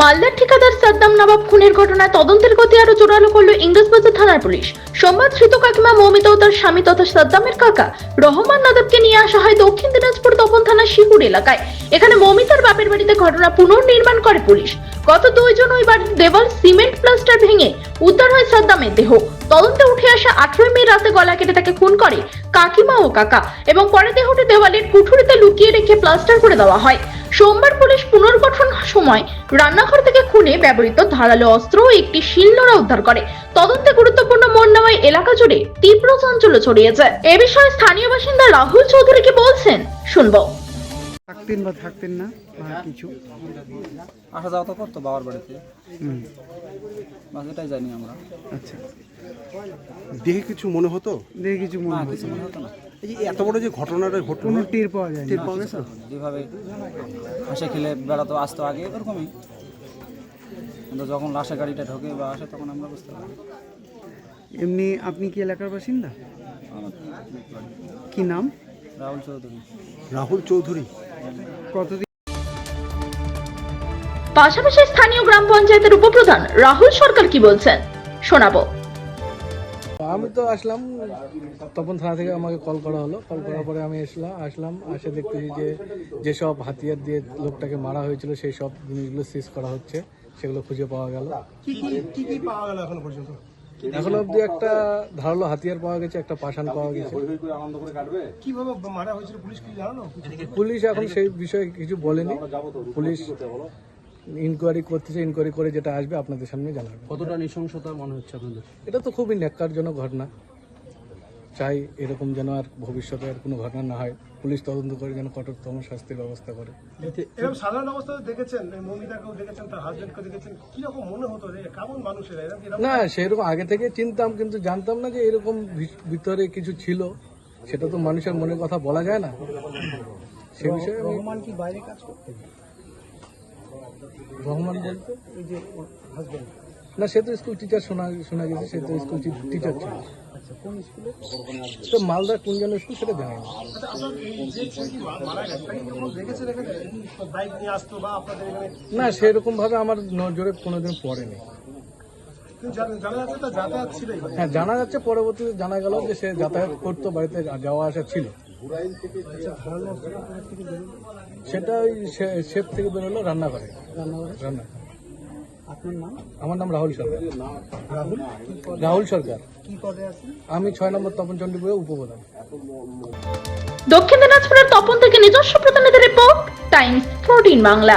মালদার ঠিকাদার সাদ্দাম নবাব খুনের ঘটনায় তদন্তের গতি আরও জোরালো করল ইংরেজবাজার থানার পুলিশ। সোমবার ধৃত কাকিমা মৌমিতা ও তার স্বামী তথা সাদ্দামের কাকা রহমান নাদবকে নিয়ে আসা হয় দক্ষিণ দিনাজপুর তপন থানার শিহুর এলাকায়। এখানে মৌমিতার বাপের বাড়িতে ঘটনা পুনর্নির্মাণ করে পুলিশ। গত দুইজন ওই বাড়ির দেওয়াল সিমেন্ট প্লাস্টার ভেঙে উদ্ধার হয় সাদ্দামের দেহ। তদন্তে উঠে আসা আঠারোই মে রাতে গলা কেটে তাকে খুন করে কাকিমা ও কাকা এবং পরে দেহটি দেওয়ালের কুঠুরিতে লুকিয়ে রেখে প্লাস্টার করে দেওয়া হয়। সোমবার পুলিশ পুনর্গঠন সময় রান্নাঘর থেকে খুনে ব্যবহৃত ধারালো অস্ত্র ও একটি শিলনোড়া উদ্ধার করে। তদন্তে গুরুত্বপূর্ণ মন নেওয়ায় এলাকা জুড়ে তীব্র চাঞ্চল্য ছড়িয়েছে। এ বিষয়ে স্থানীয় বাসিন্দা রাহুল চৌধুরীকে বলছেন? শুনব। থাকতেন বা থাকতেন না বা কিছু? আসা যাওয়া তো করতো বাবার বাড়িতে। হুম, বাস এটাই জানি আমরা। আচ্ছা। দেখে কিছু মনে হতো? দেখে কিছু মনে না হয় কিছু মনে হতো না। এই যে এত বড় যে ঘটনাটা ঘটলো কোনো টের পাওয়া যায় টের পাওয়া গেছে? যেভাবে হাসে খেলে বেড়াতো আসতো আগে ওরকমই কিন্তু যখন লাশে গাড়িটা ঢোকে বা আসে তখন আমরা বুঝতে পারি এমনি আপনি কি এলাকার বাসিন্দা? কি নাম? রাহুল চৌধুরী। রাহুল চৌধুরী। কতদিন পাশাপাশি স্থানীয় গ্রাম পঞ্চায়েতের উপপ্রধান রাহুল সরকার কি বলছেন? শোনাবো। আমি তো আসলাম তপন থানা থেকে আমাকে কল করা হলো। কল করার পরে আমি এসলাম আসলাম আসে দেখতেছি যে যেসব হাতিয়ার দিয়ে লোকটাকে মারা হয়েছিল সেই সব জিনিসগুলো সিজ করা হচ্ছে সেগুলো খুঁজে পাওয়া গেল। কি কি পাওয়া গেল এখন অব্দি একটা ধারালো হাতিয়ার পাওয়া গেছে একটা পাষাণ পাওয়া গেছে। পুলিশ এখন সেই বিষয়ে কিছু বলেনি। পুলিশ ইনকোয়ারি করতেছে ইনকোয়ারি করে যেটা আসবে আপনাদের সামনে জানাবে। কতটা নৃশংসতা মনে হচ্ছে আপনাদের? এটা তো খুবই ন্যাক্কারজনক ঘটনা। চাই এরকম যেন আর ভবিষ্যতে আর কোনো ঘটনা না হয়। পুলিশ তদন্ত করে যেন কঠোরতম শাস্তির ব্যবস্থা করে। এরকম সাধারণ অবস্থায় দেখেছেন মমিতাকেও দেখেছেন তার হাজবেন্ডকে দেখেছেন। কীরকম মনে হতো যে কেমন মানুষেরা না সেরকম আগে থেকে চিনতাম কিন্তু জানতাম না যে এরকম ভি- ভিতরে কিছু ছিল। সেটা তো মানুষের মনের কথা বলা যায় না। সে বিষয়ে রহমান কি বাইরে কাজ করতে রহমান বলতে? ওই যে হাজবেন্ড না সে তো স্কুল টিচার শোনা শোনা গেছে সে তো স্কুল টিচার ছিল। তো মালদা কোন জন স্কুল সেটা জানি না। আচ্ছা এখানে না সেরকম ভাবে আমার নজরে কোনোদিন পড়েনি। হ্যাঁ জানা যাচ্ছে পরবর্তীতে জানা গেল যে সে যাতায়াত করতো বাড়িতে যাওয়া আসা ছিল। সেটা ওই শেপ থেকে বেরোলো রান্নাঘরে। রান্না আপনার নাম আমার নাম রাহুল সরকার। রাহুল? রাহুল সরকার। কি পদে আছেন? আমি ছয় নম্বর তপন চণ্ডীপুরে উপপ্রধান। দক্ষিণ দিনাজপুরের তপন থেকে নিজস্ব প্রতিনিধি রিপোর্ট টাইমস ফোরটিন বাংলা।